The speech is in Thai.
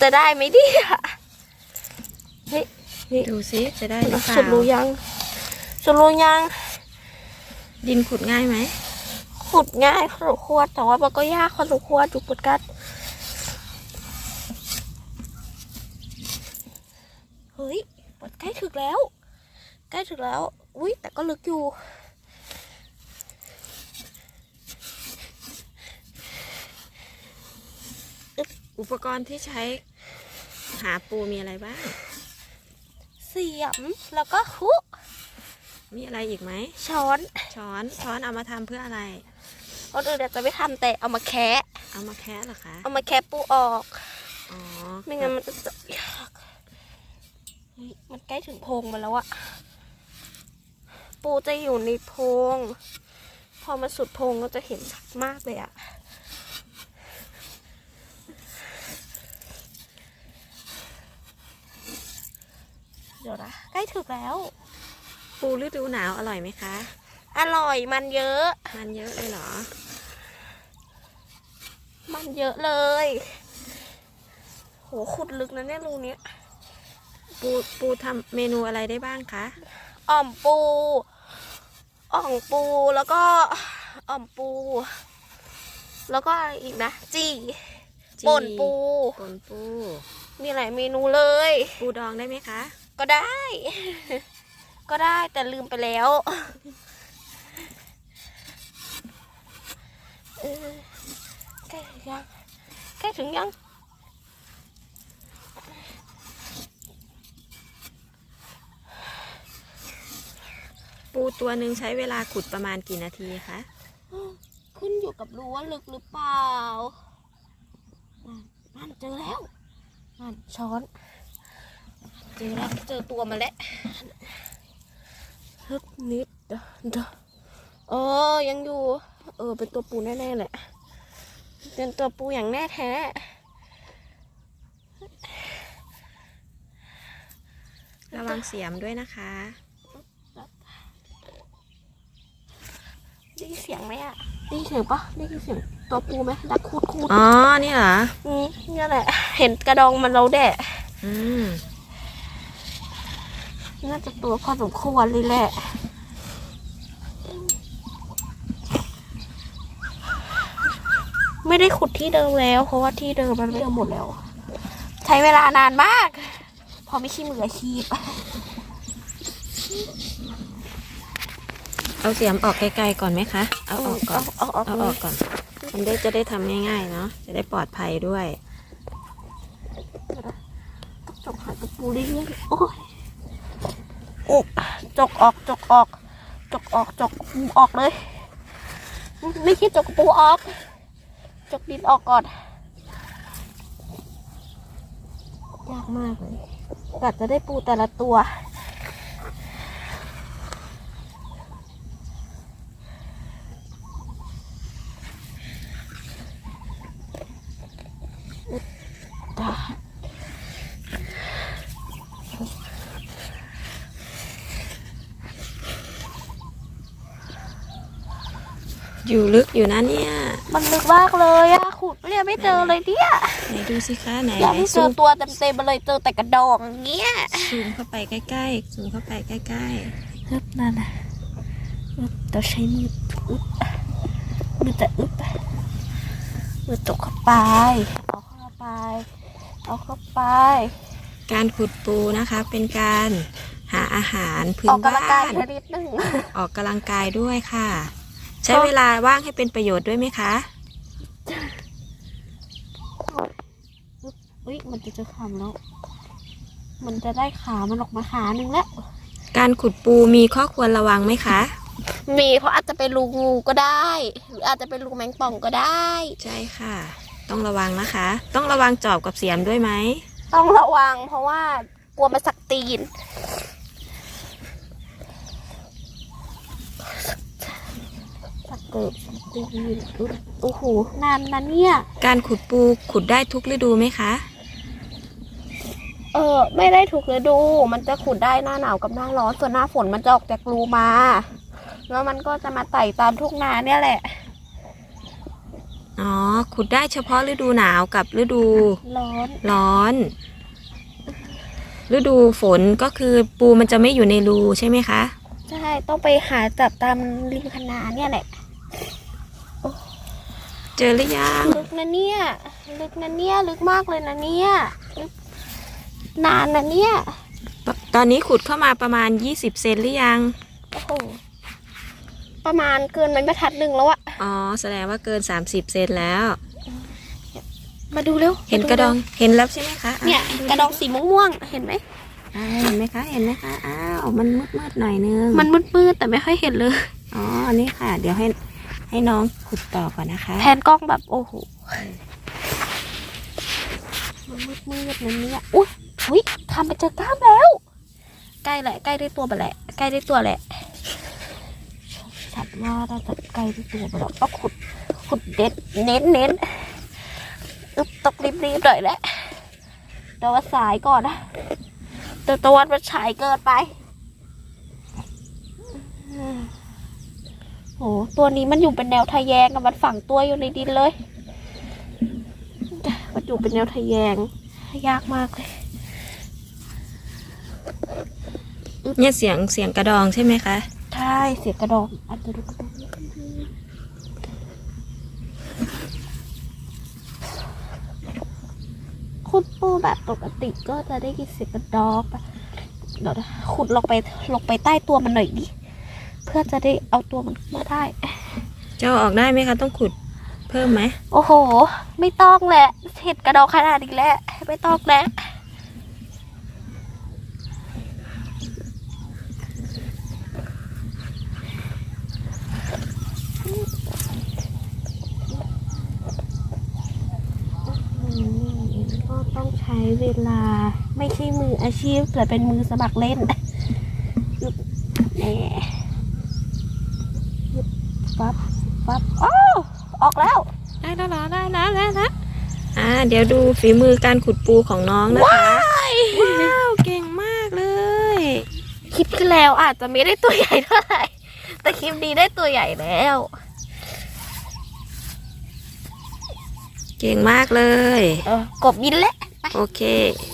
จะได้ไหมเนี่ยเฮ้ยนี่ดูซิจะได้หรือเปล่าสุดรู้ยังสุดรู้ยัง ดินขุดง่ายไหมขุดง่ายพอสมควรแต่ว่ามันก็ยากพอสมควรจุกปดกัดเฮ้ยปดใกล้ถึงแล้ว ใกล้ถึงแล้ว อุ้ยแต่ก็ลึกอยู่ อุปกรณ์ที่ใช้หาปูมีอะไรบ้าง เสียมแล้วก็คุมีอะไรอีกไหม ช้อนช้อนช้อนเอามาทำเพื่ออะไร คนอื่นอาจจะไม่ทำแต่เอามาแคะเอามาแคะเหรอคะเอามาแคะปูออก อ๋อไม่งั้นมันจะจะยากเฮ้ยมันใกล้ถึงโพรงมาแล้วอะปูจะอยู่ในโพรงพอมาสุดโพรงก็จะเห็นชัดมากเลยอะ เดี๋ยวนะใกล้ถึงแล้ว ปูฤดูหนาวอร่อยไหมคะ อร่อยมันเยอะ มันเยอะเลยเหรอ มันเยอะเลย โหขุดลึกนะเนี่ยรูเนี้ยปูปูทำเมนูอะไรได้บ้างคะอ่อมปู อ่องปูแล้วก็อ่อมปู แล้วก็อะไรอีกนะจีจีป่นปู ป่นปู มีหลายเมนูเลย ปูดองได้ไหมคะ ก็ได้ ก็ได้แต่ลืมไปแล้วเออใกล้ถึงยังใกล้ถึงยังปูตัวหนึ่งใช้เวลาขุดประมาณกี่นาทีคะ ขึ้นอยู่กับรู้ว่าลึกหรือเปล่านั่นนั่นเจอแล้วนั่นช้อน เจอแล้วเจอตัวมาแล้วฮึบนิดเดยวเดยวเออยังอยู่ เออ เป็นตัวปูแน่ๆแหละ เป็นตัวปูอย่างแน่แท้ระวังเสียมด้วยนะคะได้ยินเสียงไหมอะได้ยินเสียงปะได้ยินเสียงตัวปูไหมดักคูดคูดอ๋อ นี่เหรออืมนี่แหละ เห็นกระดองมันเราแดะอืม น่าจะตัวพอสมควรเลยแหละไม่ได้ขุดที่เดิมแล้ว เพราะว่าที่เดิมมันไม่เดิมหมดแล้ว ใช้เวลานานมาก พอไม่ใช่มืออาชีพ เอาเสียมออกไกลๆก่อนไหมคะ เอาออกก่อนเอาออกเอาออกก่อน มันได้จะได้ทำง่ายๆเนาะจะได้ปลอดภัยด้วยจกหายกระปูเรื่อยๆโอ้ยโอ้ จกออกจกออกจกออกจกปูออกเลย ไม่คิดจกปูออกจกดินออกก่อนยากมากเลยกว่าจะได้ปูแต่ละตัว อยู่ลึกอยู่นะเนี่ย มันลึกมากเลยอะขุดเนี่ยไม่เจอเลยเนี่ยไหนดูสิคะไหนอยากไหนให้เจซูอมตัวเต็มๆมาเลยเจอแต่กระดองอย่างเงี้ยซูมเข้าไปใกล้ๆซูมเข้าไปใกล้อึบนั่นนะอึบเราใช้มืออึบมือแต่อึบมือตกเข้าไปเอาเข้าไปเอาเข้าไปๆการขุดปูนะคะเป็นการหาอาหารพื้อนอกกำลับ้างกายนชนิดหนึ่งออกกำลังกายด้วยค่ะ ใช้เวลาว่างให้เป็นประโยชน์ด้วยไหมคะอุ้ยมันจะเจอคำแล้ว มันจะได้ขามันออกมาขาหนึ่งแล้วการขุดปูมีข้อควรระวังไหมคะ มีเพราะอาจจะเป็นรูงูก็ได้ หรืออาจจะเป็นรูแมงป่องก็ได้ ใช่ค่ะ ต้องระวังนะคะ ต้องระวังจอบกับเสียมด้วยไหม ต้องระวังเพราะว่ากลัวมันสักตีน สัก เกิดสักตีนอุ๊ยโอ้โหนานนะเนี่ย การขุดปูขุดได้ทุกฤดูไหมคะ เออ ไม่ได้ถูกฤดู มันจะขุดได้หน้าหนาวกับหน้าร้อน ส่วนหน้าฝนมันจะออกจากรูมา แล้วมันก็จะมาไต่ตามทุ่งนาเนี่ยแหละ อ๋อ ขุดได้เฉพาะฤดูหนาวกับฤดู ร้อน ร้อน ฤดูฝนก็คือปูมันจะไม่อยู่ในรูใช่ไหมคะ ใช่ ต้องไปหาจับตามริมคณาเนี่ยแหละ เจอหรือยังลึกนะเนี่ยลึกนะเนี่ยลึกมากเลยนะเนี่ยลึกนานนะเนี่ยตตอนนี้ขุดเข้ามาประมาณ 20 เซนหรือยังโอ้โหประมาณเกินไม้บรรทัดหนึ่งแล้วอะอ๋อแสดงว่าเกิน 30 เซนแล้ว มาดูเร็วเห็นกระดองเห็นแล้วใช่ไหมคะเนี่ยอ่กระดองสีม่วงๆเห็นไหมอ่าเห็นไหมคะ เห็นไหมคะ อ้าว มันมืดๆหน่อยนึง มันมืดๆแต่ไม่ค่อยเห็นเลย อ๋อ นี่ค่ะ เดี๋ยวให้ ให้น้องขุดต่อก่อนนะคะแผนกล้องแบบโอ้โหมันมืดๆนะเนี่ยอุ้ยอุ้ยทำไปเจอกล้ามแล้ว ใกล้แหละใกล้ได้ตัวไปแหละ ใกล้ได้ตัวแหละชัดว่าน่าจะใกล้ได้ตัวไปแล้วก็ขุดขุดเด็ดเน้นเน้นอึ๊บตกรีบๆหน่อยแหละเดี๋ยวว่าสายก่อนนะเดี๋ยวตะวันมันฉายเกินไปอืมโห ตัวนี้มันอยู่เป็นแนวทะแยงอะมันฝังตัวอยู่ในดินเลย มันอยู่เป็นแนวทะแยง ยากมากเลย เนี่ยเสียงเสียงกระดองใช่ไหมคะ ใช่ เสียงกระดองอาจจะดูกระดองนิดนึงขุดปูแบบปกติก็จะได้ยินเสียงกระดองปะเดี๋ยวนะขุดลงไปลงไปใต้ตัวมันหน่อยดิ เพื่อจะได้เอาตัวมันขึ้นมาได้ เจ้าออกได้ไหมคะ ต้องขุดเพิ่มไหม โอ้โห ไม่ต้องแหละเห็ดกระดองขนาดนี้แหละไม่ต้องแล้วอืมก็ต้องใช้เวลาไม่ใช่มืออาชีพแต่เป็นมือสมัครเล่นแหน่ ปั๊บปั๊บอ้าวออกแล้ว ได้แล้วเหรอได้แล้วได้แล้วอ่าเดี๋ยวดูฝีมือการขุดปูของน้องนะคะ ว้าว เก่งมากเลย คลิปที่แล้วอาจจะไม่ได้ตัวใหญ่เท่าไหร่ แต่คลิปนี้ได้ตัวใหญ่แล้ว เก่งมากเลย เออกบยินแล้ว โอเคไ